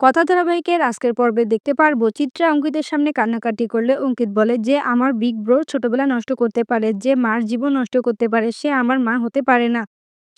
কথা ধারাবাহিকের আজকের পর্বে দেখতে পারব, চিত্রা অঙ্কিতের সামনে কান্নাকাটি করলে অঙ্কিত বলে যে, আমার বিগ ব্রো ছোটবেলা নষ্ট করতে পারে, যে মার জীবন নষ্ট করতে পারে, সে আমার মা হতে পারে না।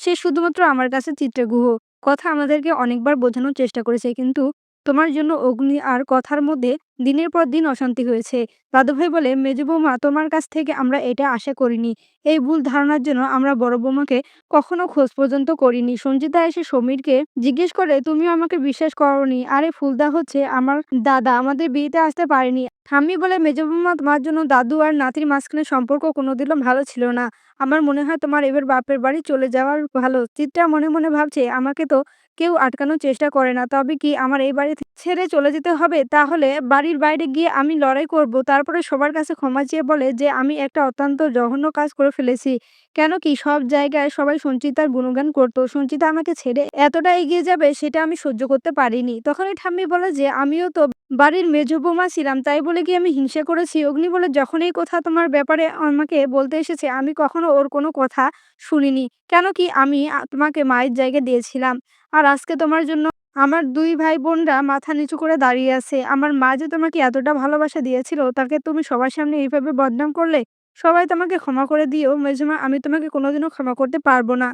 সে শুধুমাত্র আমার কাছে চিত্রগুহ। কথা আমাদেরকে অনেকবার বোঝানোর চেষ্টা করেছে, কিন্তু তোমার জন্য অগ্নি আর কথার মধ্যে দিনের পর দিন অশান্তি হয়েছে। দাদুভাই বলে, মেজ বৌমা, তোমার কাছ থেকে আমরা এটা আশা করিনি। এই ভুল ধারণার জন্য আমরা বড় বৌমাকে কখনো খোঁজ পর্যন্ত করিনি। সঞ্জিতা এসে সমীরকে জিজ্ঞেস করে, তুমিও আমাকে বিশ্বাস করনি? আরে, ফুলদা হচ্ছে আমার দাদা। আমাদের বিয়েতে আসতে পারেনি। ঠাম্মি বলে, মেজ বৌমা, তোমার জন্য দাদু আর নাতির মাঝখানে সম্পর্ক কোনোদিনও ভালো ছিল না। আমার মনে হয় তোমার এবার বাপের বাড়ি চলে যাওয়ার ভালো। চিত্রা মনে মনে ভাবছে, আমাকে তো কেউ আটকানোর চেষ্টা করে না। তবে কি আমার এই বাড়ি ছেড়ে চলে যেতে হবে? তাহলে বাড়ির বাইরে গিয়ে আমি লড়াই করব। তারপরে সবার কাছে ক্ষমা চেয়ে বলে যে, আমি একটা অত্যন্ত জঘন্য কাজ করে ফেলেছি। কেন কি সব জায়গায় সবাই সঞ্চিতার গুণগান করতো। সঞ্চিতা আমাকে ছেড়ে এতটা এগিয়ে যাবে সেটা আমি সহ্য করতে পারিনি। তখনই ঠাম্মি বলে যে, আমিও তো বাড়ির মেজ বৌমা ছিলাম, তাই বলে কি আমি হিংসা করেছি? অগ্নি বলে, যখন এই কথা তোমার ব্যাপারে আমাকে বলতে এসেছে, আমি কখনো ওর কোনো কথা শুনিনি। কেন কি আমি তোমাকে মায়ের জায়গা দিয়েছিলাম। আর আজকে তোমার জন্য আমার দুই ভাই বোনরা মাথা নিচু করে দাঁড়িয়ে আছে। আমার মা যে তোমাকে এতটা ভালোবাসা দিয়েছিল, তাকে তুমি সবার সামনে এইভাবে বদনাম করলে সবাই তোমাকে ক্ষমা করে দিও। মেজমা, আমি তোমাকে কোনোদিনও ক্ষমা করতে পারব না।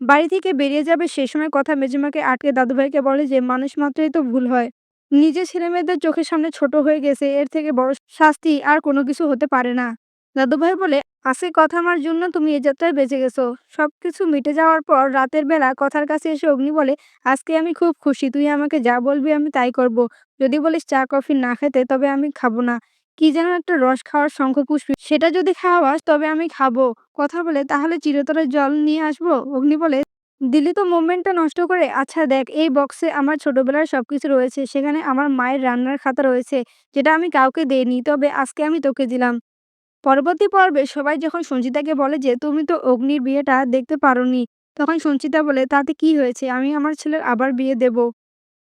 বাড়ি থেকে বেরিয়ে যাবে সে সময় কথা মেজমাকে আটকে দাদুভাইকে বলে যে, মানুষ মাত্রই তো ভুল হয়। নিজের ছেলেমেয়েদের চোখের সামনে ছোট হয়ে গেছে, এর থেকে বড় শাস্তি আর কোনো কিছু হতে পারে না। দাদুভাই বলে, আজকে কথা আমার জন্য তুমি এ যাত্রায় বেঁচে গেছো। সব কিছু মিটে যাওয়ার পর রাতের বেলা কথার কাছে এসে অগ্নি বলে, আজকে আমি খুব খুশি, তুই আমাকে যা বলবি আমি তাই করব। যদি বলিস চা, কফি না খেতে তবে আমি খাব না। কি যেন একটা রস খাওয়ার শঙ্খপুষ্পী সেটা যদি খাওয়াস তবে আমি খাব। কথা বলে, তাহলে চিরতরে জল নিয়ে আসব? অগ্নি বলে, দিলি তো মোমেন্টটা নষ্ট করে আচ্ছা দেখ, এই বক্সে আমার ছোটবেলার সবকিছু রয়েছে। সেখানে আমার মায়ের রান্নার খাতা রয়েছে, যেটা আমি কাউকে দেইনি, তবে আজকে আমি তোকে দিলাম। পরবর্তী পর্বে সবাই যখন সঞ্চিতাকে বলে যে, তুমি তো অগ্নির বিয়েটা দেখতে পারোনি, তখন সঞ্চিতা বলে, তাতে কি হয়েছে? আমি আমার ছেলের আবার বিয়ে দেব।